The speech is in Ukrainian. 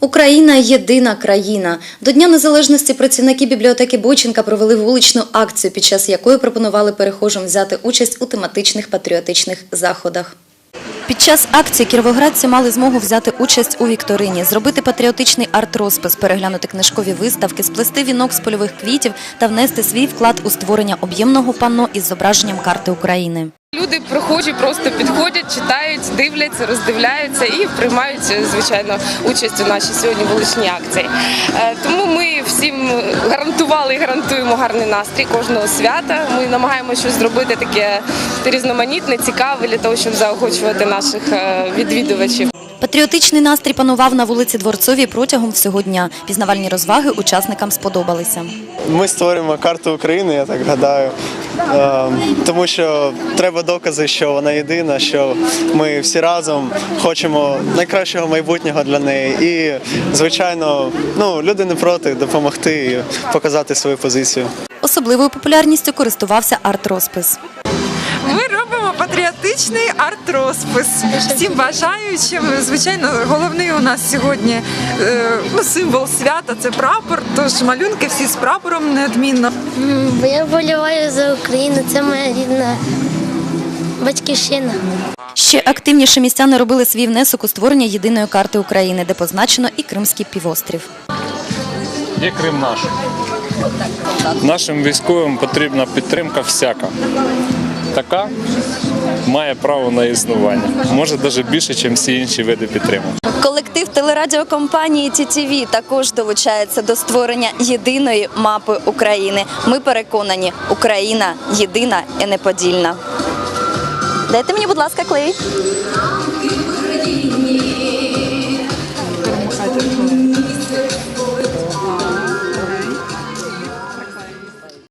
Україна єдина країна. До Дня Незалежності працівники бібліотеки Бойченка провели вуличну акцію, під час якої пропонували перехожим взяти участь у тематичних патріотичних заходах. Під час акції кіровоградці мали змогу взяти участь у вікторині, зробити патріотичний арт-розпис, переглянути книжкові виставки, сплести вінок з польових квітів та внести свій вклад у створення об'ємного панно із зображенням карти України. Люди прохожі просто підходять, читають, дивляться, роздивляються і приймають, звичайно, участь у нашій сьогодні вуличній акції. Е, Тому ми всім гарантували і гарантуємо гарний настрій кожного свята. Ми намагаємося щось зробити таке різноманітне, цікаве для того, щоб заохочувати наших е, відвідувачів. Патріотичний настрій панував на вулиці Дворцовій протягом всього дня. Пізнавальні розваги учасникам сподобалися. Ми створюємо карту України, я так гадаю. Е, Тому що треба докази, що вона єдина, що ми всі разом хочемо найкращого майбутнього для неї. І, звичайно, ну, люди не проти допомогти і показати свою позицію. Особливою популярністю користувався арт-розпис. Ми робимо патріотичний арт-розпис всім бажаючим. Звичайно, головний у нас сьогодні е, ну, символ свята це прапор. Тож малюнки всі з прапором неодмінно. Бо я вболіваю за Україну, це моя рідна батьківщина. Ще активніше містяни робили свій внесок у створення єдиної карти України, де позначено і Кримський півострів. Є Крим наш. Нашим військовим потрібна підтримка всяка. Така має право на існування. Може навіть більше, ніж всі інші види підтримки. Колектив телерадіокомпанії TTV також долучається до створення єдиної мапи України. Ми переконані, Україна єдина і неподільна. Дайте мені, будь ласка, клей.